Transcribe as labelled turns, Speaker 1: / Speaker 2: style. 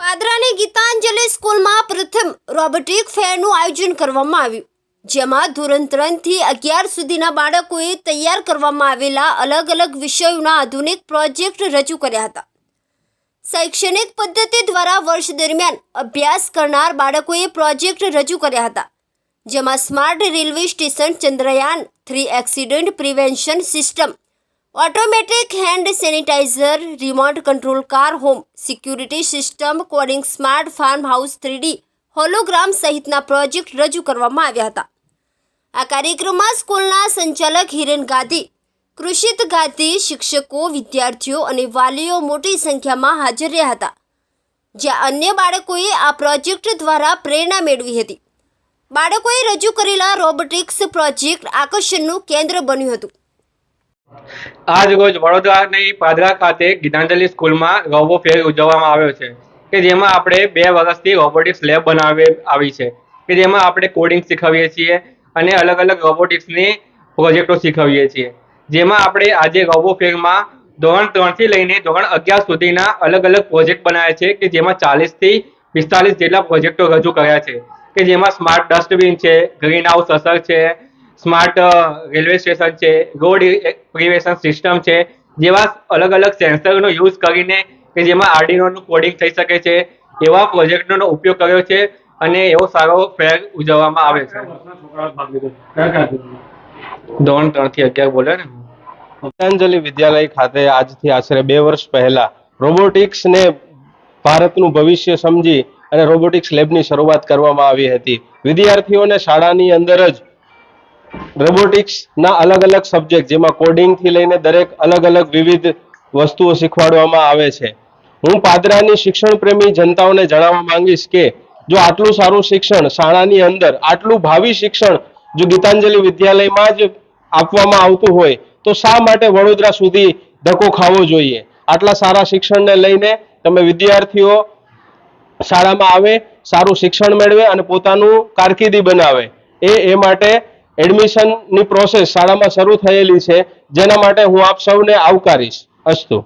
Speaker 1: પાદરાની ગીતાંજલિ સ્કૂલમાં પ્રથમ રોબોટિક ફેરનું આયોજન કરવામાં આવ્યું, જેમાં ધોરણ અગિયાર સુધીના બાળકોએ તૈયાર કરવામાં આવેલા અલગ અલગ વિષયોના આધુનિક પ્રોજેક્ટ રજૂ કર્યા હતા. શૈક્ષણિક પદ્ધતિ દ્વારા વર્ષ દરમિયાન અભ્યાસ કરનાર બાળકોએ પ્રોજેક્ટ રજૂ કર્યા હતા, જેમાં smart railway station Chandrayaan three accident prevention system automatic hand sanitizer remote control car home security system coding smart farm house three D hologram સહિતના પ્રોજેક્ટ રજૂ કરવામાં આવ્યા હતા. આ કાર્યક્રમમાં સ્કૂલના સંચાલક હિરેન ગાંધી, કૃષિત ગાંધી, શિક્ષકો, વિદ્યાર્થીઓ અને વાલીઓ મોટી સંખ્યામાં હાજર રહ્યા હતા. જ્યાં અન્ય બાળકોએ આ પ્રોજેક્ટ દ્વારા પ્રેરણા મેળવી હતી. બાળકોએ રજૂ કરેલા રોબોટિક્સ પ્રોજેક્ટ આકર્ષણનું કેન્દ્ર બન્યું હતું.
Speaker 2: આજ રોજ વડોદરાની પાદરા ખાતે ગીતાંજલિ સ્કૂલમાં રોબો ફેર ઉજવવામાં આવ્યો છે, કે જેમાં આપણે બે વર્ષથી રોબોટિક્સ લેબ બનાવી આવી છે, કે જેમાં આપણે કોડિંગ શીખવીએ છીએ અને અલગ અલગ રોબોટિક્સની પ્રોજેક્ટો શીખવીએ છીએ, જેમાં આપણે આજે રોબો ફેરમાં ધોરણ ત્રણથી લઈને ધોરણ અગિયાર સુધીના અલગ અલગ પ્રોજેક્ટ બનાવ્યા છે, કે જેમાં ચાલીસથી પિસ્તાલીસ જેટલા પ્રોજેક્ટો રજૂ કર્યા છે, કે જેમાં સ્માર્ટ ડસ્ટબિન છે ગ્રીન હાઉસ અસર છે સ્માર્ટ રેલવે સ્ટેશન છે, રોડ પ્રિવેશન સિસ્ટમ છે, જેવા અલગ અલગ સેન્સરનો યુઝ કરીને કે જેમાં આર્ડિનોનું કોડિંગ થઈ શકે છે, એવા પ્રોજેક્ટનો ઉપયોગ કર્યો છે અને એવો સારો ફેર ઉજવવામાં આવે છે. ધોરણ ત્રણથી અગિયાર બોલે ને?
Speaker 3: પતંજલિ વિદ્યાલય ખાતે આજથી આશરે બે વર્ષ પહેલા રોબોટિક્સને ભારતનું ભવિષ્ય સમજી અને રોબોટિક્સ લેબની શરૂઆત કરવામાં આવી હતી. વિદ્યાર્થીઓને શાળાની અંદર જ રોબોટિક્સના અલગ અલગ સબ્જેક્ટ જેમાં કોડિંગથી લઈને દરેક અલગ અલગ વિવિધ વસ્તુઓ શીખવાડવામાં આવે છે. હું પાદરાની શિક્ષણ પ્રેમી જનતાઓને જણાવવા માંગીશ કે, જો આટલું સારું શિક્ષણ શાળાની અંદર, આટલું ભાવિ શિક્ષણ જો ગીતાંજલિ વિદ્યાલયમાં જ આપવામાં આવતું હોય, તો શા માટે વડોદરા સુધી ધક્કો ખાવો જોઈએ? આટલા સારા શિક્ષણને લઈને તમે વિદ્યાર્થીઓ શાળામાં આવે, સારું શિક્ષણ મેળવે અને પોતાનું કારકિર્દી બનાવે. એ એ માટે એડમિશનની પ્રોસેસ શાળામાં શરૂ થયેલી છે. જેના માટે હું આપ સૌને આવકારીશ. અસ્તુ.